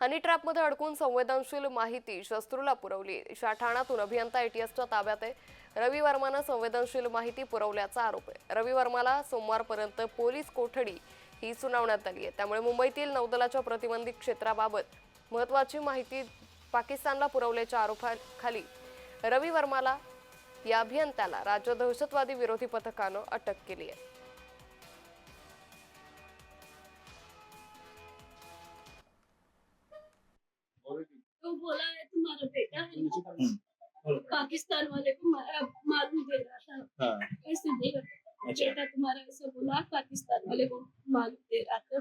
हनी ट्रॅपमध्ये अडकून संवेदनशील माहिती शस्त्रूला पुरवली. ठाण्यातून अभियंता एटीएसच्या ताब्यात आहे. रवी वर्मानं संवेदनशील माहिती पुरवल्याचा आरोप आहे. रवी वर्माला सोमवारपर्यंत पोलीस कोठडी ही सुनावण्यात आली आहे. त्यामुळे मुंबईतील नौदलाच्या प्रतिबंधित क्षेत्राबाबत महत्वाची माहिती पाकिस्तानला पुरवल्याच्या आरोपाखाली रवी वर्माला या अभियंत्याला राज्य दहशतवादी विरोधी पथकानं अटक केली आहे. बोला है तुम्हारा बेटा है ना? पाकिस्तान वाले को मालूम दे रहा था। हाँ। ऐसे अच्छा। बेटा तुम्हारा ऐसा बोला पाकिस्तान वाले को मालूम दे रहा था।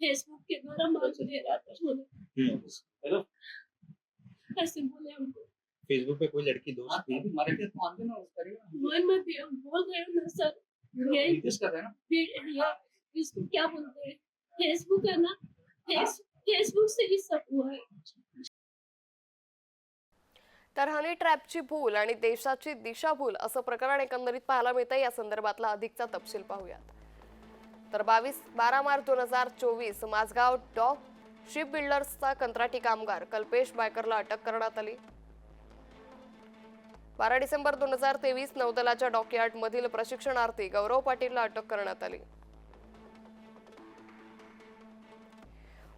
फेसबुक के द्वारा मालूम दे रहा था ऐसे बोले हमको। फेसबुक पे कोई लड़की दोस्त थी? मन में भी हम बोल रहे हो ना सर। ये रिक्वेस्ट कर रहे हैं ना। फिर ये इसको क्या बोलते हैं? फेसबुक है ना? फेस फेसबुक से ही सब हुआ है। तर हनी ट्रॅपची भूल आणि देशाची दिशाभूल असं प्रकरण एकंदरीत पाहायला मिळतं या संदर्भातला अधिकचा तपशील पाहूयात. तर बावीस बारा मार्च दोन हजार चोवीस माझगाव डॉक शिप बिल्डर्सचा कंत्राटी कामगार कल्पेश बायकरला अटक करण्यात आली. बारा डिसेंबर दोन हजार तेवीस नौदलाच्या डॉकयार्ड मधील प्रशिक्षणार्थी गौरव पाटीलला अटक करण्यात आली.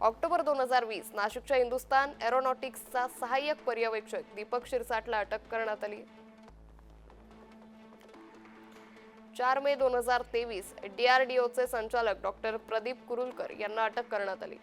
ऑक्टोबर दोन हजार वीस नाशिकच्या हिंदुस्तान एरोनॉटिक्सचा सहाय्यक पर्यवेक्षक दीपक शिरसाटला अटक करण्यात आली. चार मे दोन हजार तेवीस डीआरडीओचे संचालक डॉक्टर प्रदीप कुरुलकर यांना अटक करण्यात आली.